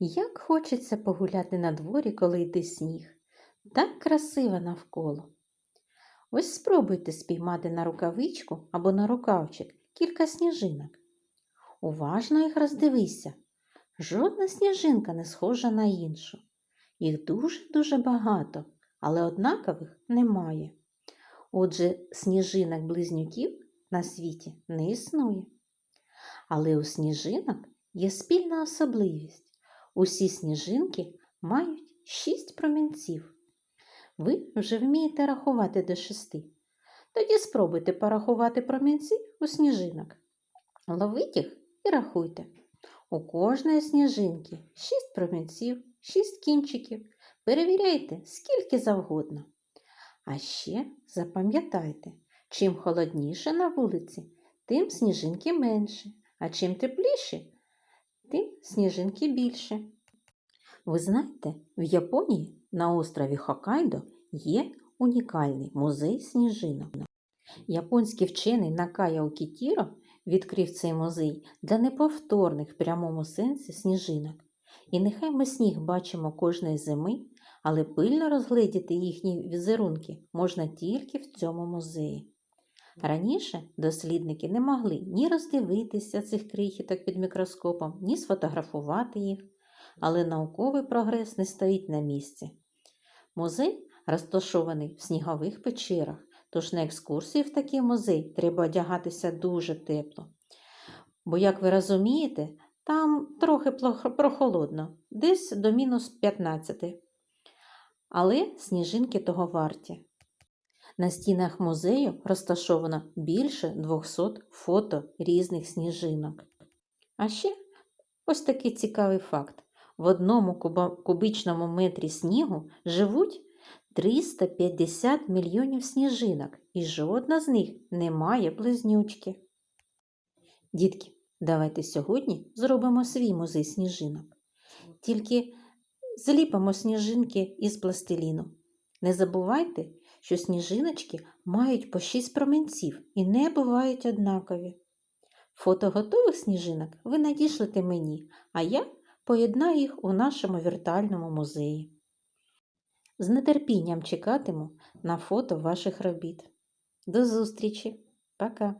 Як хочеться погуляти на дворі, коли йде сніг. Так красиво навколо. Ось спробуйте спіймати на рукавичку або на рукавчик кілька сніжинок. Уважно їх роздивися. Жодна сніжинка не схожа на іншу. Їх дуже-дуже багато, але однакових немає. Отже, сніжинок-близнюків на світі не існує. Але у сніжинок є спільна особливість. Усі сніжинки мають шість промінців. Ви вже вмієте рахувати до шести. Тоді спробуйте порахувати промінці у сніжинок. Ловіть їх і рахуйте. У кожної сніжинки шість промінців, шість кінчиків. Перевіряйте скільки завгодно. А ще запам'ятайте, чим холодніше на вулиці, тим сніжинки менше, а чим тепліше, тим сніжинки більше. Ви знаєте, в Японії на острові Хоккайдо є унікальний музей сніжинок. Японський вчений Накая Окітіро відкрив цей музей для неповторних в прямому сенсі сніжинок. І нехай ми сніг бачимо кожної зими, але пильно розгледіти їхні візерунки можна тільки в цьому музеї. Раніше дослідники не могли ні роздивитися цих крихіток під мікроскопом, ні сфотографувати їх, але науковий прогрес не стоїть на місці. Музей розташований в снігових печерах, тож на екскурсії в такий музей треба одягатися дуже тепло. Бо, як ви розумієте, там трохи прохолодно, десь до мінус 15. Але сніжинки того варті. На стінах музею розташовано більше 200 фото різних сніжинок. А ще ось такий цікавий факт: в одному кубичному метрі снігу живуть 350 мільйонів сніжинок, і жодна з них не має близнючки. Дітки, давайте сьогодні зробимо свій музей сніжинок. Тільки зліпимо сніжинки із пластиліну. Не забувайте, що сніжиночки мають по 6 променців і не бувають однакові. Фото готових сніжинок ви надішлете мені, а я поєднаю їх у нашому віртуальному музеї. З нетерпінням чекатиму на фото ваших робіт. До зустрічі! Пока!